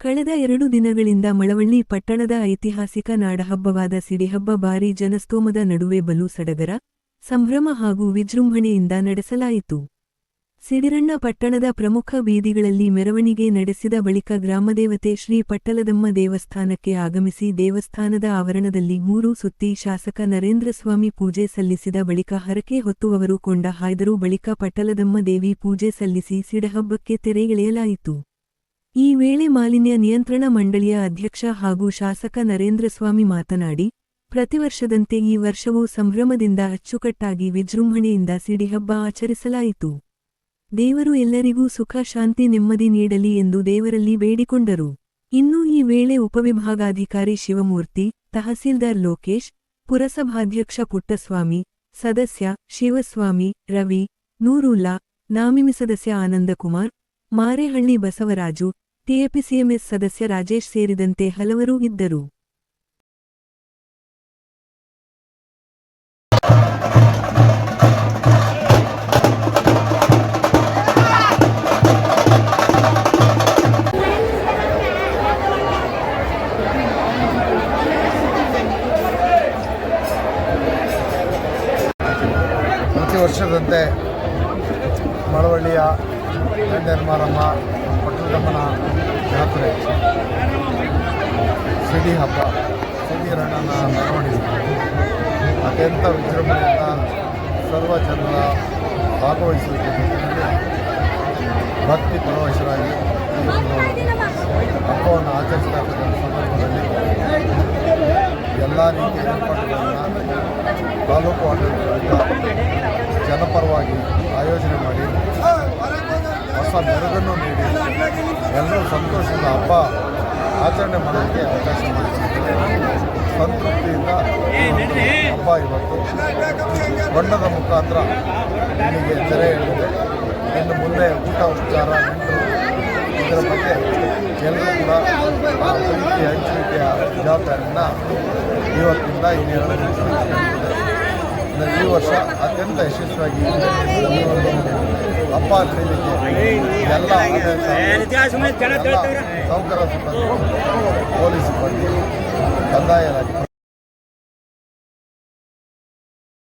ಕಳೆದ ಎರಡು ದಿನಗಳಿಂದ ಮಳವಳ್ಳಿ ಪಟ್ಟಣದ ಐತಿಹಾಸಿಕ ನಾಡಹಬ್ಬವಾದ ಸಿಡಿಹಬ್ಬ ಬಾರಿ ಜನಸ್ತೋಮದ ನಡುವೆ ಬಲು ಸಡಗರ, ಸಂಭ್ರಮ ಹಾಗೂ ವಿಜೃಂಭಣೆಯಿಂದ ನಡೆಸಲಾಯಿತು. ಸಿಡಿರಣ್ಣ ಪಟ್ಟಣದ ಪ್ರಮುಖ ಬೀದಿಗಳಲ್ಲಿ ಮೆರವಣಿಗೆ ನಡೆಸಿದ ಬಳಿಕ ಗ್ರಾಮದೇವತೆ ಶ್ರೀ ಪಟ್ಟಲದಮ್ಮ ದೇವಸ್ಥಾನಕ್ಕೆ ಆಗಮಿಸಿ ದೇವಸ್ಥಾನದ ಆವರಣದಲ್ಲಿ ಮೂರು ಸುತ್ತಿ ಶಾಸಕ ನರೇಂದ್ರಸ್ವಾಮಿ ಪೂಜೆ ಸಲ್ಲಿಸಿದ ಬಳಿಕ ಹರಕೆ ಹೊತ್ತುವವರು ಕೊಂಡ ಹಾಯ್ದರು ಬಳಿಕ ಪಟ್ಟಲದಮ್ಮ ದೇವಿ ಪೂಜೆ ಸಲ್ಲಿಸಿ ಸಿಡಹಬ್ಬಕ್ಕೆ ತೆರೆ ಎಳೆಯಲಾಯಿತು. ಈ ವೇಳೆ ಮಾಲಿನ್ಯ ನಿಯಂತ್ರಣ ಮಂಡಳಿಯ ಅಧ್ಯಕ್ಷ ಹಾಗೂ ಶಾಸಕ ನರೇಂದ್ರಸ್ವಾಮಿ ಮಾತನಾಡಿ, ಪ್ರತಿವರ್ಷದಂತೆ ಈ ವರ್ಷವೂ ಸಂಭ್ರಮದಿಂದ ಅಚ್ಚುಕಟ್ಟಾಗಿ ವಿಜೃಂಭಣೆಯಿಂದ ಸಿಡಿಹಬ್ಬ ಆಚರಿಸಲಾಯಿತು. ದೇವರು ಎಲ್ಲರಿಗೂ ಸುಖ, ಶಾಂತಿ, ನೆಮ್ಮದಿ ನೀಡಲಿ ಎಂದು ದೇವರಲ್ಲಿ ಬೇಡಿಕೊಂಡರು. ಇನ್ನು ಈ ವೇಳೆ ಉಪವಿಭಾಗಾಧಿಕಾರಿ ಶಿವಮೂರ್ತಿ, ತಹಸೀಲ್ದಾರ್ ಲೋಕೇಶ್, ಪುರಸಭಾಧ್ಯಕ್ಷ ಪುಟ್ಟಸ್ವಾಮಿ, ಸದಸ್ಯ ಶಿವಸ್ವಾಮಿ, ರವಿ, ನೂರುಲ್ಲಾ ನಾಮಿಮಿ ಸದಸ್ಯ ಆನಂದಕುಮಾರ್, ಮಾರೇಹಳ್ಳಿ ಬಸವರಾಜು ಟಿಎಪಿಸಿಎಂಎಸ್ ಸದಸ್ಯ ರಾಜೇಶ್ ಸೇರಿದಂತೆ ಹಲವರು ಇದ್ದರು. ಪ್ರತಿ ವರ್ಷದಂತೆ ಮಳವಳ್ಳಿಯ ಮಾರಮ್ಮ ಪಟ್ಟಣದಮ್ಮನ ಜಾತ್ರೆ. ಸಿಡಿ ಹಬ್ಬ, ಸಿಡಿ ರಣನ ಮೆರವಣಿಗೆ. ಅತ್ಯಂತ ವಿಜೃಂಭಣೆಯಿಂದ ಸರ್ವ ಜನರ ಭಾಗವಹಿಸುವಿಕೆ ಭಕ್ತಿ ಪರವಶರಾಗಿ ಈ ಹಬ್ಬವನ್ನು ಆಚರಿಸ್ತಾ ಇರ್ತಕ್ಕಂಥ ಸಂದರ್ಭದಲ್ಲಿ ಎಲ್ಲ ರೀತಿಯ ಏರ್ಪಾಡುಗಳನ್ನು ತಾಲೂಕು ಆಡಳಿತದಿಂದ ಜನಪರವಾಗಿ ಆಯೋಜನೆ ಮಾಡಿ ಹೊಸ ಮೆರುಗನ್ನು ನೀಡಿ ಎಲ್ಲರೂ ಸಂತೋಷದ ಹಬ್ಬ ಆಚರಣೆ ಮಾಡೋದಕ್ಕೆ ಅವಕಾಶ ಸಂತೃಪ್ತಿಯಿಂದ ಹಬ್ಬ ಇವತ್ತು. ಬಣ್ಣದ ಮುಖಾಂತರ ನಿಮಗೆ ತೆರೆ ಹೇಳಿದೆ ಇನ್ನು ಮುಂದೆ ಊಟ, ಉಪಚಾರ ನೆಂಟರು ಇದರ ಬಗ್ಗೆ ಎಲ್ಲರೂ ಕೂಡ ಹಂಚಿಕೆಯ ಜವಾಬ್ದಾರಿಯನ್ನು ಇವತ್ತಿಂದ ಇನ್ನೇಳು ಈ ವರ್ಷ ಅತ್ಯಂತ ಯಶಸ್ವಿಯಾಗಿ ಅಪ್ಪ ಕೈಲಿಕ್ಕೆ ಹಬ್ಬ ಎಲ್ಲ ಸೌಕರ್ಯ ಪೊಲೀಸ್ ಸಿಬ್ಬಂದಿ ಕಂದಾಯ ಇಲಾಖೆ.